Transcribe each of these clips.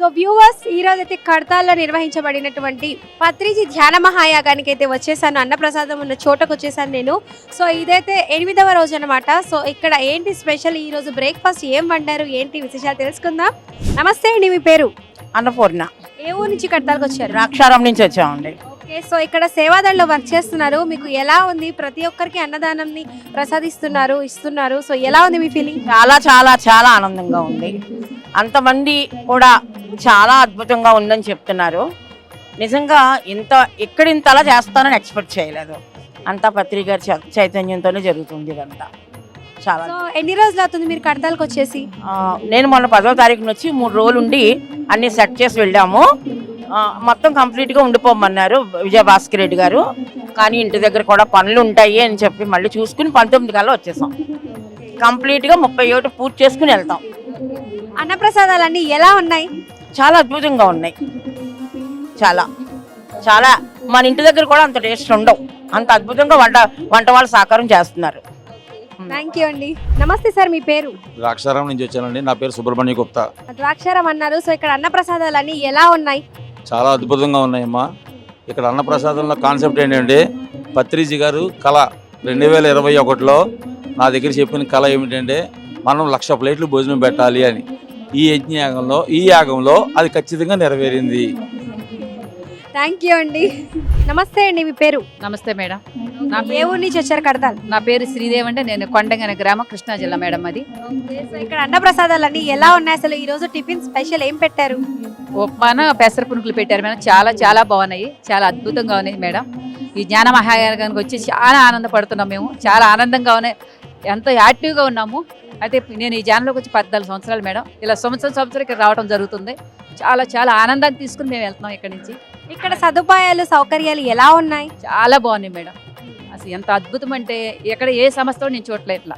So viewers ఈ రోజు అయితే కడతాల్లో నిర్వహించబడినటువంటి పత్రిజీ ధ్యాన మహాయాగానికి అయితే వచ్చేసాను అన్నప్రసాదం ఉన్న చోటకు వచ్చేసాను నేను. సో ఇదైతే ఎనిమిదవ రోజు అనమాట సో ఇక్కడ ఏంటి స్పెషల్? ఈ రోజు బ్రేక్ఫాస్ట్ ఏం వండారు? ఏంటి విశేషాలు తెలుసుకుందాం. నమస్తే అండి మీ పేరు? అన్నపూర్ణ. ఏ ఊరు నుంచి కడతాలకు వచ్చారు? ద్రాక్షారం నుంచి వచ్చామండి. ఓకే సో ఇక్కడ సేవాదళలో వర్క్ చేస్తున్నారు. మీకు ఎలా ఉంది? ప్రతి ఒక్కరికి అన్నదానంని ప్రసాదిస్తున్నారు ఇస్తున్నారు. సో ఎలా ఉంది మీ ఫీలింగ్? చాలా చాలా చాలా ఆనందంగా ఉంది. అంతమంది కూడా చాలా అద్భుతంగా ఉందని చెప్తున్నారు. నిజంగా ఇంత ఇక్కడ ఇంతలా చేస్తానని ఎక్స్పెక్ట్ చేయలేదు. అంతా పత్రిక గారి చైతన్యంతోనే జరుగుతుంది ఇదంతా. చాలా ఎన్ని రోజులు అవుతుంది మీరు కడతాలకు వచ్చేసి? నేను మొన్న పదో తారీఖున వచ్చి మూడు రోజులు ఉండి అన్ని సెట్ చేసి వెళ్ళాము. మొత్తం కంప్లీట్గా ఉండిపోమన్నారు విజయభాస్కర్ రెడ్డి గారు. కానీ ఇంటి దగ్గర కూడా పనులు ఉంటాయి అని చెప్పి మళ్ళీ చూసుకుని పంతొమ్మిది కల్లా వచ్చేసాం. కంప్లీట్గా ముప్పై ఒకటి పూర్తి చేసుకుని వెళ్తాం. అన్నప్రసాదాలన్నీ ఎలా ఉన్నాయి? చాలా అద్భుతంగా ఉన్నాయి. చాలా. చాలా. మన ఇంటి దగ్గర కూడా అంత టేస్ట్ ఉండవు. అంత అద్భుతంగా వంట వంట వాళ్ళు సహకారం చేస్తున్నారు. థ్యాంక్ యూ అండి. నమస్తే సార్ మీ పేరు? ద్రాక్షారం నుంచి వచ్చానండి. నా పేరు సుబ్రహ్మణ్య గుప్తా. ద్రాక్షారం అన్నారు. సో ఇక్కడ అన్నప్రసాదాలన్నీ ఎలా ఉన్నాయి? చాలా అద్భుతంగా ఉన్నాయమ్మా. ఇక్కడ అన్నప్రసాదంలో కాన్సెప్ట్ ఏంటంటే పత్రిజీ గారు కళ రెండు వేల ఇరవై ఒకటిలో నా దగ్గర చెప్పిన కళ ఏమిటంటే మనం లక్ష ప్లేట్లు భోజనం పెట్టాలి అని. ఈ యజ్ఞయాగంలో ఈ యాగంలో అది ఖచ్చితంగా నెరవేరింది. థ్యాంక్ యూ అండి. నమస్తే అండి మీ పేరు? నమస్తే మేడం. నా ఏ పేరు ఊరు నుంచి వచ్చారు కడతాలు నా పేరు శ్రీదేవి అంటే నేను కొండంగన గ్రామం కృష్ణా జిల్లా మేడం అది. ఇక్కడ అన్నప్రసాదాలన్నీ ఎలా ఉన్నాయి? అసలు ఈ రోజు టిఫిన్ స్పెషల్ ఏం పెట్టారు? ఉప్మాన పెసర పునుకులు పెట్టారు మేడం. చాలా చాలా బాగున్నాయి. చాలా అద్భుతంగా ఉన్నాయి మేడం. ఈ జ్ఞాన మహాయాగానికి వచ్చి చాలా ఆనందపడుతున్నాం మేము. చాలా ఆనందంగా ఉన్నాయి. ఎంతో యాక్టివ్గా ఉన్నాము. అయితే నేను ఈ జ్ఞానంలోకి వచ్చి పద్నాలుగు సంవత్సరాలు మేడం. ఇలా సంవత్సరం సంవత్సరం ఇక్కడ రావడం జరుగుతుంది. చాలా చాలా ఆనందాన్ని తీసుకుని మేము వెళ్తున్నాం ఇక్కడి నుంచి. ఇక్కడ సదుపాయాలు సౌకర్యాలు ఎలా ఉన్నాయి? చాలా బాగున్నాయి మేడం. అసలు ఎంత అద్భుతం అంటే ఎక్కడ ఏ సంస్థలో నేను చూడలే ఇట్లా.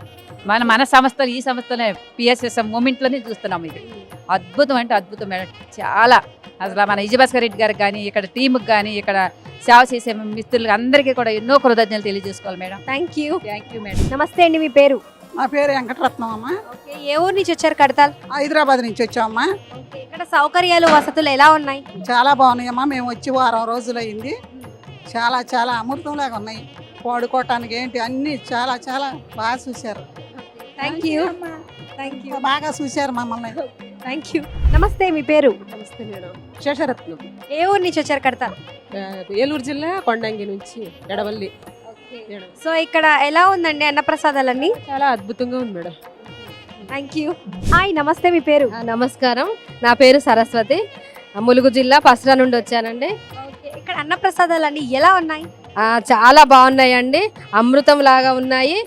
మన మన సంస్థలు ఈ సంస్థలే పిఎస్ఎస్ఎం మూమెంట్లోనే చూస్తున్నాం ఇది. అద్భుతం అంటే అద్భుతం మేడం. చాలా. అసలు మన విజయభాస్కర్ రెడ్డి గారికి కానీ ఇక్కడ టీంకి కానీ ఇక్కడ సేవ చేసే మిత్రులకు అందరికీ కూడా ఎన్నో కృతజ్ఞతలు తెలియజేసుకోవాలి madam. Thank you thank you madam నమస్తే అండి మీ పేరు? నా పేరు వెంకటరత్నం అమ్మ. ఓకే ఏ ఊరు నుంచి వచ్చారు కడతాల్? హైదరాబాద్ నుంచి వచ్చామమ్మా. ఓకే ఇక్కడ సౌకర్యాలు వసతులు ఎలా ఉన్నాయి? చాలా బాగున్నాయమ్మా. మేము వచ్చి వారం రోజులైంది చాలా చాలా అమృతంలాగా ఉన్నాయి. వాడుకోవటానికి ఏంటి అన్నీ చాలా చాలా బాగా చూశారు. థ్యాంక్ యూ థ్యాంక్ యూ బాగా చూశారు మమ్మల్ని. థ్యాంక్ యూ నమస్తే మీ పేరు? నమస్తే మేడం. శేషరత్నం. ఏ ఊరు నుంచి వచ్చారు కడతాల్? ఆ, ఏలూరు జిల్లా కొండంగి నుంచి ఎడవల్లి సో ఇక్కడ ఎలా ఉందండి అన్నప్రసాదాలన్నీ? చాలా అద్భుతంగా ఉంది మేడం. థ్యాంక్ యూ హాయ్ నమస్తే మీ పేరు? నమస్కారం. నా పేరు సరస్వతి. ములుగు జిల్లా పసరా నుండి వచ్చానండి. ఇక్కడ అన్నప్రసాదాలన్నీ ఎలా ఉన్నాయి? చాలా బాగున్నాయండి. అమృతం లాగా ఉన్నాయి.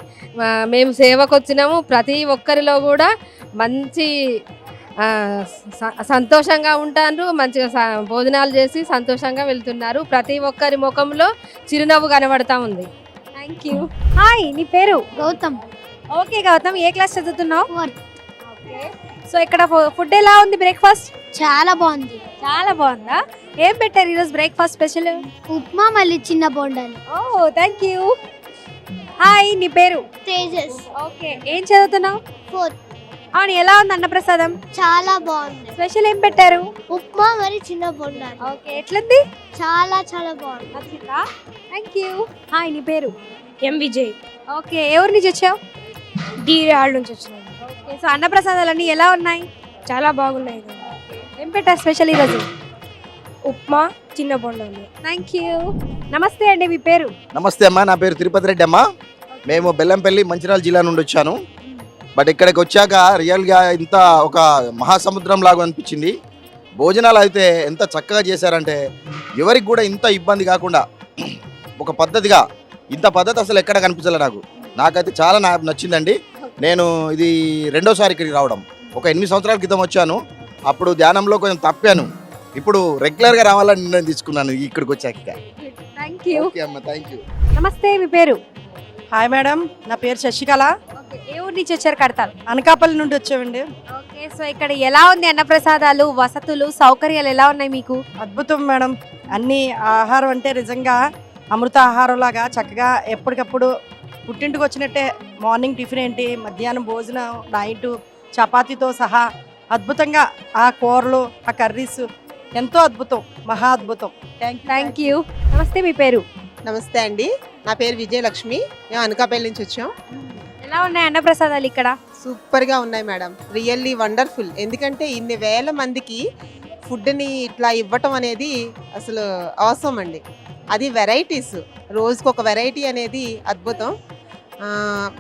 మేము సేవకు వచ్చినాము ప్రతి ఒక్కరిలో కూడా మంచి సంతోషంగా ఉంటారు. మంచిగా భోజనాలు చేసి సంతోషంగా వెళ్తున్నారు. ప్రతి ఒక్కరి ముఖంలో చిరునవ్వు కనబడతా ఉంది. థ్యాంక్ యూ హాయ్ నీ పేరు? గౌతమ్. ఓకే గౌతమ్ ఏ క్లాస్ చదువుతున్నావు. ఓకే సో ఇక్కడ ఫుడ్ ఎలా ఉంది బ్రేక్ఫాస్ట్ చాలా బాగుంది. చాలా బాగుందా? ఏం పెట్టారు ఈరోజు బ్రేక్ఫాస్ట్ స్పెషల్ ఉప్మా మళ్ళీ చిన్న బొండాలు. ఓ థ్యాంక్ యూ హాయ్ నీ పేరు? తేజస్. ఓకే ఏం చదువుతున్నావు? ఫోర్త్ అవును ఎలా ఉంది అన్నప్రసాదం? చాలా బాగుంది. స్పెషల్ ఏం పెట్టారు? ఉప్మా మరి చిన్న బొండాలు. ఓకే ఎట్లుంది? చాలా చాలా బాగుంది. నచ్చిందా? థ్యాంక్ యూ హాయ్ నీ పేరు? ఎం విజయ్. ఓకే ఊరు నుంచి వచ్చావు? డి ఆళ్ళ నుంచి వచ్చినాను ఓకే సో అన్నప్రసాదాలన్నీ ఎలా ఉన్నాయి? చాలా బాగున్నాయి. ఏం పెట్టారు స్పెషల్ ఈరోజు? ఉప్మా చిన్న బొండాలు. థ్యాంక్ యూ నమస్తే అండి మీ పేరు? నమస్తే అమ్మా నా పేరు తిరుపతి రెడ్డి అమ్మ. మేము బెల్లంపల్లి మంచిర్యాల జిల్లా నుండి వచ్చాను. బట్ ఇక్కడికి వచ్చాక రియల్గా ఇంత ఒక మహాసముద్రం లాగా అనిపించింది. భోజనాలు అయితే ఎంత చక్కగా చేశారంటే ఎవరికి కూడా ఇంత ఇబ్బంది కాకుండా ఒక పద్ధతిగా ఇంత పద్ధతి అసలు ఎక్కడ కనిపించలే నాకు. నాకైతే చాలా నాకు నచ్చిందండి. నేను ఇది రెండోసారి ఇక్కడికి రావడం. ఒక ఎనిమిది సంవత్సరాల క్రితం వచ్చాను. అప్పుడు ధ్యానంలో కొంచెం తప్పాను. ఇప్పుడు రెగ్యులర్గా రావాలని నిర్ణయం తీసుకున్నాను ఇక్కడికి వచ్చాక థ్యాంక్ యూ ఓకే అమ్మ. థ్యాంక్ యూ నమస్తే మీ పేరు? హాయ్ మేడం నా పేరు శశికళ. ఏ ఊరు నుంచి వచ్చారు కడతారు? అనకాపల్లి నుండి వచ్చామండి. ఓకే సో ఇక్కడ ఎలా ఉంది అన్నప్రసాదాలు వసతులు సౌకర్యాలు ఎలా ఉన్నాయి మీకు? అద్భుతం మేడం. అన్ని ఆహారం అంటే నిజంగా అమృత ఆహారం లాగా చక్కగా ఎప్పటికప్పుడు పుట్టింటికి వచ్చినట్టే మార్నింగ్ టిఫిన్ ఏంటి మధ్యాహ్నం భోజనం నైట్ చపాతీతో సహా అద్భుతంగా ఆ కూరలు ఆ కర్రీస్ ఎంతో అద్భుతం మహా అద్భుతం. థ్యాంక్ థ్యాంక్ యూ నమస్తే మీ పేరు? నమస్తే అండి. నా పేరు విజయలక్ష్మి. మేము అనకాపల్లి నుంచి వచ్చాం. ఎలా ఉన్నాయి అన్నప్రసాదాలు ఇక్కడ? సూపర్గా ఉన్నాయి మేడం. Really wonderful. ఎందుకంటే ఇన్ని వేల మందికి ఫుడ్ని ఇట్లా ఇవ్వటం అనేది అసలు అవసరం అండి. అది వెరైటీస్ రోజుకు ఒక వెరైటీ అనేది అద్భుతం.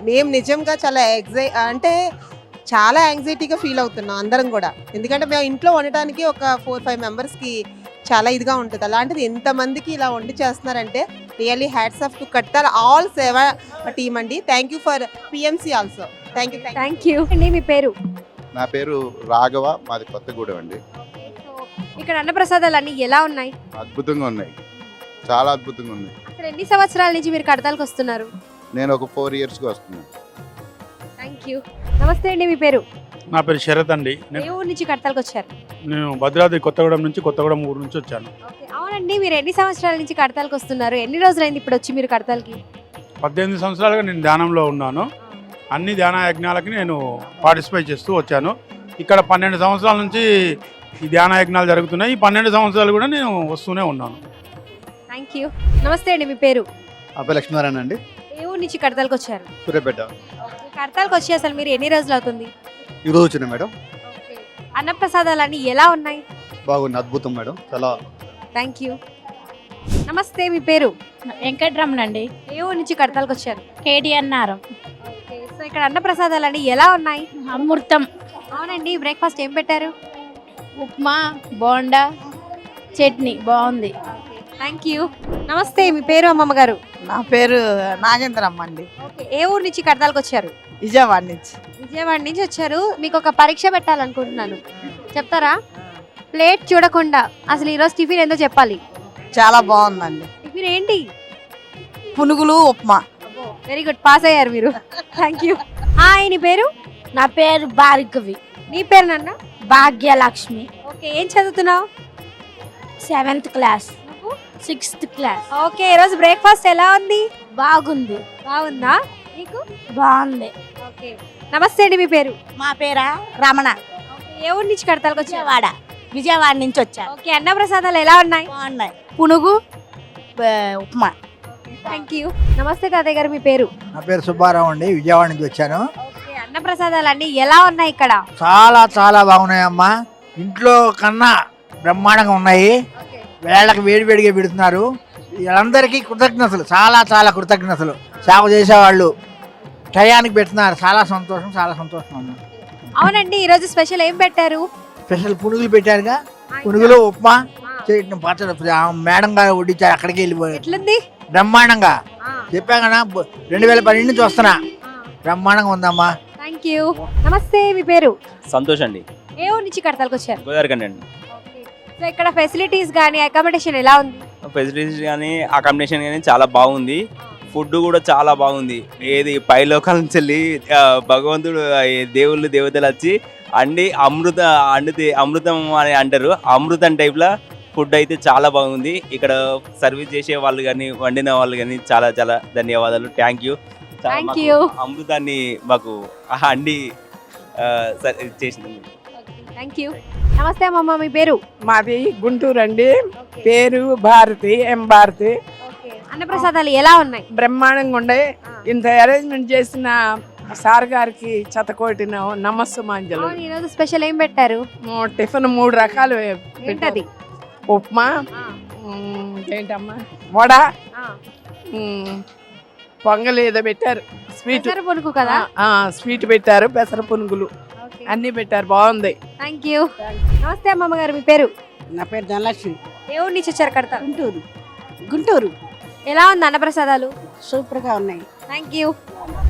మేము నిజంగా చాలా ఎగ్జై అంటే చాలా యాంగ్జైటీగా ఫీల్ అవుతున్నాం అందరం కూడా. ఎందుకంటే మేము ఇంట్లో వండటానికి ఒక ఫోర్ ఫైవ్ మెంబర్స్కి చాలా ఇదిగా ఉంటుంది. అలాంటిది ఎంతమందికి ఇలా వండి చేస్తున్నారంటే రియల్లీ హ్యాట్స్ ఆఫ్ టు కట్టాల్ ఆల్ సేవ టీమ్ అండి. Thank you for PMC also thank you thank you అండి మీ పేరు? నా పేరు రాఘవ మాది కొత్తగూడెం అండి. ఇక్కడ అన్నప్రసాదాలు అన్ని ఎలా ఉన్నాయి? అద్భుతంగా ఉన్నాయి. చాలా అద్భుతంగా ఉన్నాయి. అసలు ఎన్ని సంవత్సరాల నుంచి మీరు కడతాలకు వస్తున్నారు? నేను ఒక ఫోర్ ఇయర్స్గా వస్తున్నాను. థ్యాంక్ యూ నమస్తే అండి మీ పేరు? నా పేరు శరత్ అండి. ఏ నేను ఊరు నుంచి కడతాలకు వచ్చారు? నేను భద్రాద్రి కొత్తగూడెం నుంచి కొత్తగూడెం ఊరు నుంచి వచ్చాను. ఓకే అవునండి మీరు ఎన్ని సంవత్సరాల నుంచి కడతాలకు వస్తున్నారు? ఎన్ని రోజులైంది ఇప్పుడు వచ్చి మీరు కడతాలకి? పద్దెనిమిది సంవత్సరాలుగా నేను ధ్యానంలో ఉన్నాను. అన్ని ధ్యాన యజ్ఞాలకి నేను పార్టిసిపేట్ చేస్తూ వచ్చాను. ఇక్కడ పన్నెండు సంవత్సరాల నుంచి ఈ ధ్యాన యజ్ఞాలు జరుగుతున్నాయి. ఈ పన్నెండు సంవత్సరాలు కూడా నేను వస్తూనే ఉన్నాను. థ్యాంక్ యూ నమస్తే అండి మీ పేరు? పేరు లక్ష్మీనారాయణ అండి. ఏ ఊరు నుంచి కడతాలకు వచ్చారు? సూర్యాపేట. కడతాలకు వచ్చి అసలు మీరు ఎన్ని రోజులు అవుతుంది? ఈరోజు వచ్చిన మేడం. అన్నప్రసాదాలు అన్ని ఎలా ఉన్నాయి? బాగుంది అద్భుతం మేడం. చాలా థ్యాంక్ యూ. నమస్తే మీ పేరు? వెంకట్రమణ అండి ఏ ఊరు నుంచి కడతాలకు వచ్చారు? కేటీఎన్ఆర్ సో ఇక్కడ అన్నప్రసాదాలు అన్ని ఎలా ఉన్నాయి? అమృతం. అవునండి బ్రేక్ఫాస్ట్ ఏం పెట్టారు? ఉప్మా బోండా చట్నీ. బాగుంది. Thank you. నమస్తే మీ పేరు అమ్మమ్మ గారు? నా పేరు నాగేంద్రమ్మ అండి. ఓకే ఏ ఊరు నుంచి కడతాలకు వచ్చారు? విజయవాడ నుంచి. విజయవాడ నుంచి వచ్చారు. మీకు ఒక పరీక్ష పెట్టాలనుకుంటున్నాను. చెప్తారా? ప్లేట్ చూడకుండా అసలు ఈరోజు టిఫిన్ ఏందో చెప్పాలి. చాలా బాగుందండి. టిఫిన్ ఏంటి? పునుగులు ఉప్మా. వెరీ గుడ్ పాస్ అయ్యారు మీరు. థ్యాంక్ యూ నీ పేరు? నా పేరు భార్గవి. నీ పేరు నాన్న? భాగ్యలక్ష్మి. ఓకే ఏం చదువుతున్నావు? Seventh class. Sixth class. Okay ఈరోజు బ్రేక్ఫాస్ట్ ఎలా ఉంది? బాగుంది. బాగుందా? నీకు? బాగుంది. ఓకే. నమస్తే అండి మీ పేరు? మా పేరా రమణ. ఏ ఊరు నుంచి కడతాలకు వచ్చారు విజయవాడ నుంచి వచ్చాను ఓకే అన్నప్రసాదాలు ఎలా ఉన్నాయి? బాగున్నాయి. పునుగు బ- ఉప్మా. Thank you. నమస్తే తాతయ్య గారు మీ పేరు? నా పేరు సుబ్బారావు అండి విజయవాడ నుంచి వచ్చాను. ఓకే అన్నప్రసాదాలు అన్ని ఎలా ఉన్నాయి ఇక్కడ? చాలా చాలా బాగున్నాయమ్మా. ఇంట్లో కన్నా బ్రహ్మాండంగా ఉన్నాయి. వేళ్ళకి వేడి వేడిగా పెడుతున్నారు. వీళ్ళందరికీ కృతజ్ఞతలు చాలా చాలా కృతజ్ఞతలు. సేవ చేసేవాళ్ళు. టయానికి పెడుతున్నారు చాలా సంతోషం చాలా సంతోషం అమ్మా. అవునండి ఈరోజు స్పెషల్ ఏం పెట్టారు? స్పెషల్ పునుగులు పెట్టారుగా. పునుగులు ఉప్మా. చట్నీ పచ్చడి ఆ మేడం గారు వడ్డించారు అక్కడికి వెళ్ళిపోయారు. ఎట్లుంది? బ్రహ్మాండంగా. చెప్పా కదా రెండు వేల పన్నెండు నుంచి వస్తున్నా. బ్రహ్మాండంగా ఉందమ్మా. థ్యాంక్ యూ నమస్తే మీ పేరు? సంతోష్ అండి. ఏ ఊరు నుంచి కడతాలకు వచ్చారు? గోదావరికండి అండి. సో ఇక్కడ ఫెసిలిటీస్ కానీ అకామిడేషన్ ఎలా ఉంది? ఫెసిలిటీస్ కానీ అకామిడేషన్ కానీ చాలా బాగుంది. ఫుడ్ కూడా చాలా బాగుంది. ఏది పై లోకాల నుంచి వెళ్ళి భగవంతుడు దేవుళ్ళు దేవతలు వచ్చి అండి అమృత అండితే అమృతం అని అంటారు. అమృతం టైప్లో ఫుడ్ అయితే చాలా బాగుంది. ఇక్కడ సర్వీస్ చేసే వాళ్ళు కానీ వండిన వాళ్ళు కానీ చాలా చాలా ధన్యవాదాలు. Thank you Thank you. అమృతాన్ని మాకు అండి చేసింది థ్యాంక్ యూ నమస్తే అమ్మమ్మ మీ పేరు? మాది గుంటూరు అండి. పేరు భారతి ఎం భారతి. అన్నప్రసాదాలు ఎలా ఉన్నాయి? బ్రహ్మాండంగా ఉండే ఇంత అరేంజ్మెంట్ చేసిన సార్ గారికి చతకోటిన నమస్సుమాంజలు. ఈరోజు స్పెషల్ ఏం పెట్టారు? టిఫిన్ మూడు రకాలు ఏంటది? ఉప్మా ఏంటమ్మా? వడ పొంగల్ ఏదో పెట్టారు. స్వీట్. పునుగు కదా? ఆ, స్వీట్ పెట్టారు పెసర పునుగులు. అన్ని పెట్టారు బాగుంది. థ్యాంక్ యూ నమస్తే అమ్మమ్మ గారు మీ పేరు? నా పేరు ధనలక్ష్మి. ఏ ఊరు నుంచి వచ్చారు కడతా? గుంటూరు. గుంటూరు. ఎలా ఉంది అన్నప్రసాదాలు? సూపర్గా ఉన్నాయి. ಥ್ಯಾಂಕ್ ಯು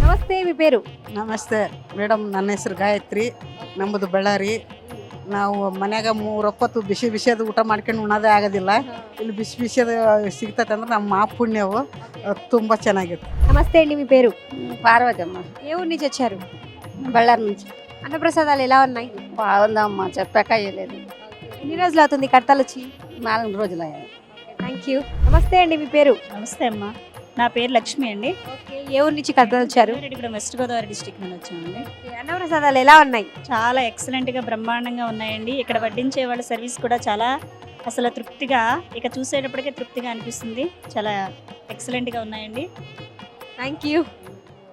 ನಮಸ್ತೆ మీ పేరు? ನಮಸ್ತೆ ಮೇಡಮ್ ನನ್ನ ಹೆಸರು ಗಾಯತ್ರಿ. ನಮ್ಮದು ಬಳ್ಳಾರಿ. ನಾವು ಮನ್ಯಾಗ ಮೂರೊಪ್ಪತ್ತು ಬಿಸಿ ಬಿಸಿಯದು ಊಟ ಮಾಡ್ಕೊಂಡು ಉಣ್ಣೋದೇ ಆಗೋದಿಲ್ಲ. ಇಲ್ಲಿ ಬಿಸಿ ಬಿಸಿಯದು ಸಿಗ್ತೈತೆ ಅಂದ್ರೆ ನಮ್ಮ ಮಾ ಪುಣ್ಯವು ತುಂಬ ಚೆನ್ನಾಗಿತ್ತು నమస్తే అండి మీ పేరు పార్వతమ్మ ఏ ఊరు నుంచి వచ్చారు బళ్ళారి నుంచి అన్నప్రసాదాలు ఎలా ఉన్నాయి బాగుందమ్మా చెప్పాక అయ్యలేదు ఎన్ని రోజులు అవుతుంది కడతాలు వచ్చి నాలుగు రోజులు అయ్యాయి థ్యాంక్ యూ నమస్తే అండి మీ పేరు నమస్తే అమ్మా నా పేరు లక్ష్మి అండి. ఏ ఊరు నుంచి కడతాలు వచ్చారు రెడ్డిగూడెం వెస్ట్ గోదావరి డిస్టిక్ నుంచి వచ్చామండి. అన్నప్రసాదాలు ఎలా ఉన్నాయి? చాలా ఎక్సలెంట్గా బ్రహ్మాండంగా ఉన్నాయండి. ఇక్కడ వడ్డించే వాళ్ళ సర్వీస్ కూడా చాలా అసలు తృప్తిగా ఇక చూసేటప్పటికే తృప్తిగా అనిపిస్తుంది. చాలా ఎక్సలెంట్గా ఉన్నాయండి. Thank you